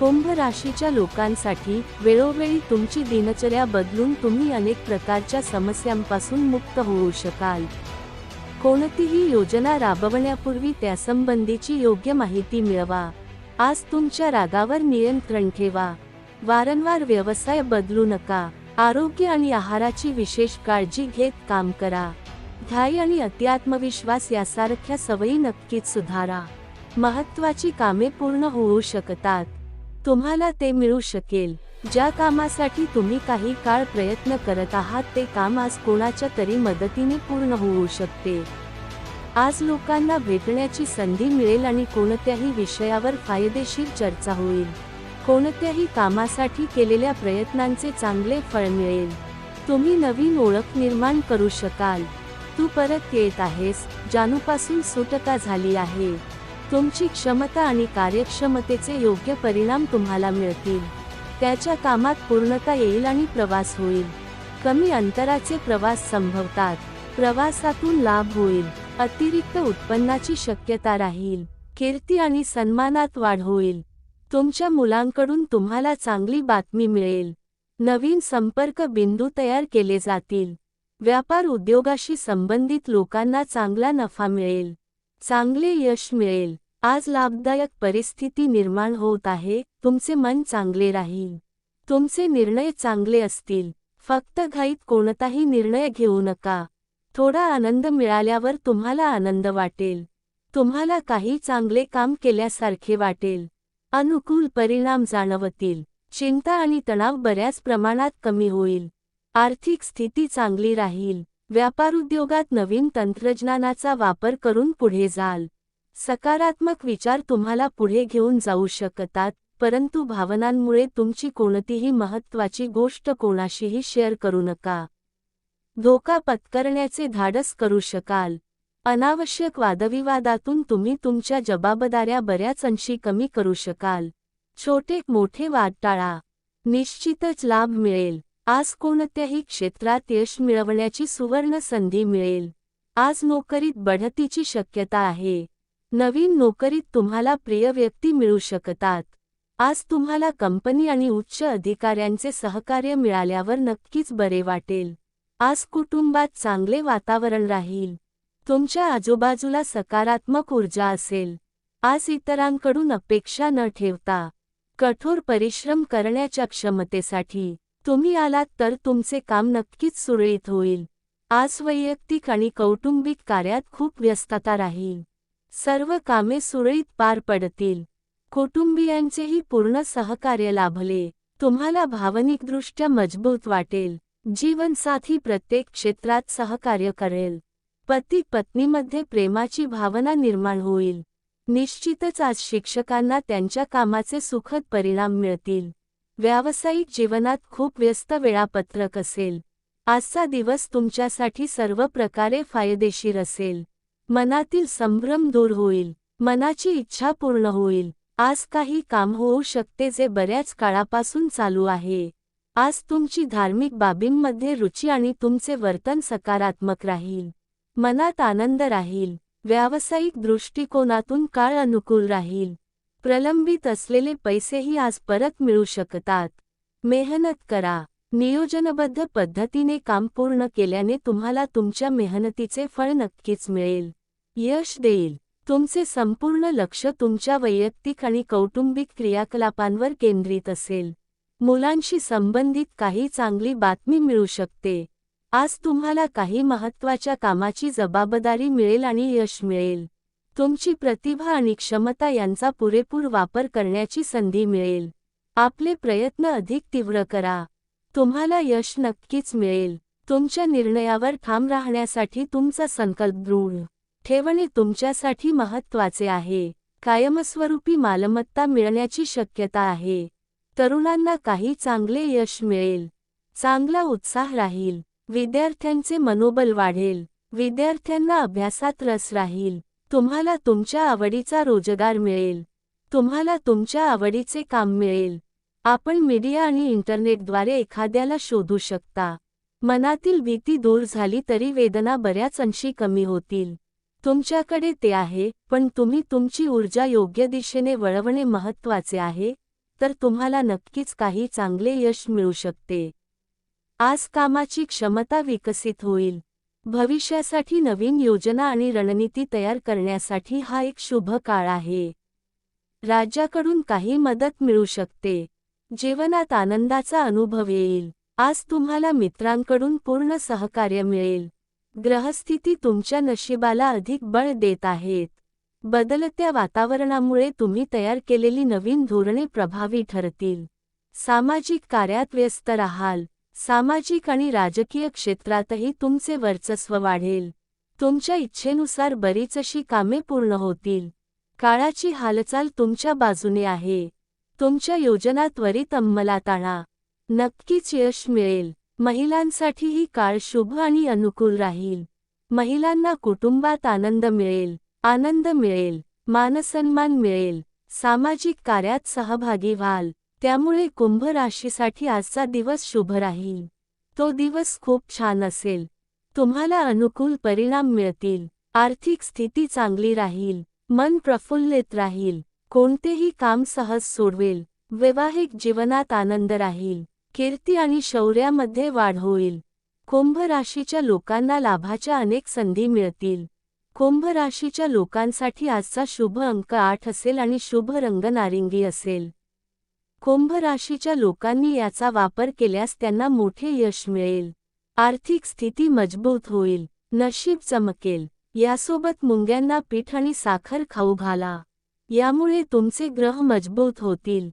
कुंभ राशीच्या लोकांसाठी वेळोवेळी तुमची दिनचर्या बदलून तुम्ही अनेक प्रकारच्या समस्यांपासून मुक्त होऊ शकाल. कोणतीही योजना राबवण्यापूर्वी त्यासंबंधीची योग्य माहिती मिळवा. आज तुमच्या रागावर नियंत्रण ठेवा. वारंवार व्यवसाय बदलू नका. आरोग्य आणि आहाराची विशेष काळजी घेत काम करा. ध्याय आणि अत्यात्मविश्वास यासारख्या सवयी नक्कीच सुधारा. महत्वाची कामे पूर्ण होऊ शकतात. तुम्हाला ते मिळू शकेल. ज्या कामासाठी तुम्ही काही काळ प्रयत्न करत आहात ते काम आज कोणाच्या तरी मदतीने पूर्ण होऊ शकते. आज लोकांना भेटण्याची संधी मिळेल आणि कोणत्याही विषयावर फायदेशीर चर्चा होईल. कोणत्याही कामासाठी केलेल्या प्रयत्नांचे चांगले फळ मिळेल. तुम्ही नवीन ओळख निर्माण करू शकाल. तू परत येत आहेस. जानूपासून सुटका झाली आहे. तुमची क्षमता आणि कार्यक्षमतेचे योग्य परिणाम तुम्हाला मिळतील. त्याच्या कामात पूर्णता येईल आणि प्रवास होईल. कमी अंतराचे प्रवास संभवतात. प्रवासातून लाभ होईल. अतिरिक्त उत्पन्नाची शक्यता राहील. कीर्ती आणि सन्मानात वाढ होईल. तुमच्या मुलांकडून तुम्हाला चांगली बातमी मिळेल. नवीन संपर्क बिंदू तयार केले जातील. व्यापार उद्योगाशी संबंधित लोकांना चांगला नफा मिळेल. चांगले यश मिळेल. आज लाभदायक परिस्थिती निर्माण होत आहे तुमचे मन चांगले राहील. तुमचे निर्णय चांगले असतील. फक्त घाईत कोणताही निर्णय घेऊ नका. थोडा आनंद मिळाल्यावर तुम्हाला आनंद वाटेल. तुम्हाला काही चांगले काम केल्यासारखे वाटेल. अनुकूल परिणाम जाणवतील. चिंता आणि तणाव बऱ्याच प्रमाणात कमी होईल. आर्थिक स्थिती चांगली राहील. व्यापारोद्योगात नवीन तंत्रज्ञानाचा वापर करून पुढे जाल. सकारात्मक विचार तुम्हाला पुढे घेऊन जाऊ शकतात परंतु भावनांमुळे तुमची कोणतीही महत्त्वाची गोष्ट कोणाशीही शेअर करू नका. धोका पत्करण्याचे धाडस करू शकाल. अनावश्यक वादविवादातून तुम्ही तुमच्या जबाबदाऱ्या बऱ्याच अंशी कमी करू शकाल. छोटे मोठे वाद टाळा. निश्चितच लाभ मिळेल. आज कोणत्याही क्षेत्रात यश मिळवण्याची सुवर्ण संधी मिळेल. आज नोकरीत बढतीची शक्यता आहे. नवीन नोकरीत तुम्हाला प्रिय व्यक्ती मिळू शकतात. आज तुम्हाला कंपनी आणि उच्च अधिकाऱ्यांचे सहकार्य मिळाल्यावर नक्कीच बरे वाटेल. आज कुटुंबात चांगले वातावरण राहील. तुमच्या आजूबाजूला सकारात्मक ऊर्जा असेल. आज इतरांकडून अपेक्षा न ठेवता कठोर परिश्रम करण्याच्या क्षमतेसाठी तुम्ही आलात तर तुमचे काम नक्कीच सुरळीत होईल. आज वैयक्तिक आणि कौटुंबिक कार्यात खूप व्यस्तता राहील. सर्व कामे सुरळीत पार पडतील. कुटुंबियांचेही पूर्ण सहकार्य लाभले. तुम्हाला भावनिकदृष्ट्या मजबूत वाटेल. जीवनसाथी प्रत्येक क्षेत्रात सहकार्य करेल. पती पत्नीमध्ये प्रेमाची भावना निर्माण होईल. निश्चितच आज शिक्षकांना त्यांच्या कामाचे सुखद परिणाम मिळतील. व्यावसायिक जीवनात खूप व्यस्त वेळापत्रक असेल. आजचा दिवस तुमच्यासाठी सर्व प्रकारे फायदेशीर असेल. मनातील संभ्रम दूर होईल. मनाची इच्छा पूर्ण होईल. आज काही काम होऊ शकते जे बऱ्याच काळापासून चालू आहे. आज तुमची धार्मिक बाबींमध्ये रुची आणि तुमचे वर्तन सकारात्मक राहील. मनात आनंद राहील. व्यावसायिक दृष्टिकोनातून काळ अनुकूल राहील. प्रलंबित असलेले पैसेही आज परत मिळू शकतात. मेहनत करा. नियोजनबद्ध पद्धतीने काम पूर्ण केल्याने तुम्हाला तुमच्या मेहनतीचे फळ नक्कीच मिळेल. यश देईल. तुमचे संपूर्ण लक्ष तुमच्या वैयक्तिक आणि कौटुंबिक क्रियाकलापांवर केंद्रित असेल. मुलांशी संबंधित काही चांगली बातमी मिळू शकते. आज तुम्हाला काही महत्त्वाच्या कामाची जबाबदारी मिळेल आणि यश मिळेल. तुमची प्रतिभा आणि क्षमता यांचा पुरेपूर वापर करण्याची संधी मिळेल. आपले प्रयत्न अधिक तीव्र करा. तुम्हाला यश नक्कीच मिळेल. तुमच्या निर्णयावर ठाम राहण्यासाठी तुमचा संकल्प दृढ ठेवणे तुमच्यासाठी महत्त्वाचे आहे. कायमस्वरूपी मालमत्ता मिळण्याची शक्यता आहे. तरुणांना काही चांगले यश मिळेल. चांगला उत्साह राहील. विद्यार्थ्यांचे मनोबल वाढेल. विद्यार्थ्यांना अभ्यासात रस राहील. तुम्हाला तुमच्या आवडीचा रोजगार मिळेल. तुम्हाला तुमच्या आवडीचे काम मिळेल. आपण मीडिया आणि इंटरनेटद्वारे एखाद्याला शोधू शकता. मनातील भीती दूर झाली तरी वेदना बऱ्याच अंशी कमी होतील. तुमच्याकडे ते आहे पण तुम्ही तुमची ऊर्जा योग्य दिशेने वळवणे महत्त्वाचे आहे तर तुम्हाला नक्कीच काही चांगले यश मिळू शकते. आज कामाची क्षमता विकसित होईल. भविष्यासाठी नवीन योजना आणि रणनीती तयार करण्यासाठी हा एक शुभ काळ आहे. राज्याकडून काही मदत मिळू शकते. जीवनात आनंदाचा अनुभव येईल. आज तुम्हाला मित्रांकडून पूर्ण सहकार्य मिळेल. ग्रहस्थिती तुमच्या नशिबाला अधिक बळ देत आहेत. बदलत्या वातावरणामुळे तुम्ही तयार केलेली नवीन धोरणे प्रभावी ठरतील. सामाजिक कार्यात व्यस्त राहाल. सामाजिक आणि राजकीय क्षेत्रातही तुमचे वर्चस्व वाढेल. तुमच्या इच्छेनुसार बरीच अशी कामे पूर्ण होतील. काळाची हालचाल तुमच्या बाजूने आहे. तुमच्या योजना त्वरित अंमलात आणा. नक्कीच यश मिळेल. महिलांसाठी ही काळ शुभ आणि अनुकूल राहील. महिलांना कुटुंबात आनंद मिळेल आनंद मिळेल मानसन्मान मिळेल सामाजिक कार्यात सहभागी व्हाल. त्यामुळे कुंभ राशीसाठी आजचा दिवस शुभ राहील. तो दिवस खूप छान असेल. तुम्हाला अनुकूल परिणाम मिळतील. आर्थिक स्थिती चांगली राहील. मन प्रफुल्लित राहील. कोणतेही काम सहज सोडवेल. वैवाहिक जीवनात आनंद राहील. कीर्ती आणि शौर्यामध्ये वाढ होईल कुंभ राशीच्या लोकांना लाभाच्या अनेक संधी मिळतील. कुंभ राशीच्या लोकांसाठी आजचा शुभ अंक आठ असेल आणि शुभ रंग नारिंगी असेल. कुंभ राशीच्या लोकांनी याचा वापर केल्यास त्यांना मोठे यश मिळेल. आर्थिक स्थिती मजबूत होईल. नशीब चमकेल. यासोबत मुंग्यांना पीठ आणि साखर खाऊ घाला. यामुळे तुमचे ग्रह मजबूत होतील.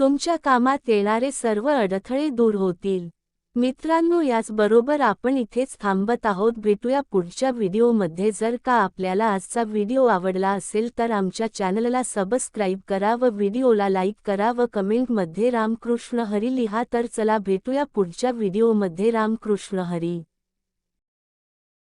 तुमच्या कामात येणारे सर्व अडथळे दूर होतील. मित्रांनो याचबरोबर आपण इथेच थांबत आहोत. भेटूया पुढच्या व्हिडिओमध्ये. जर का आपल्याला आजचा व्हिडिओ आवडला असेल तर आमच्या चॅनलला सबस्क्राईब करा व व्हिडिओला लाईक करा व कमेंटमध्ये रामकृष्ण हरी लिहा. तर चला भेटूया पुढच्या व्हिडिओमध्ये. रामकृष्ण हरी.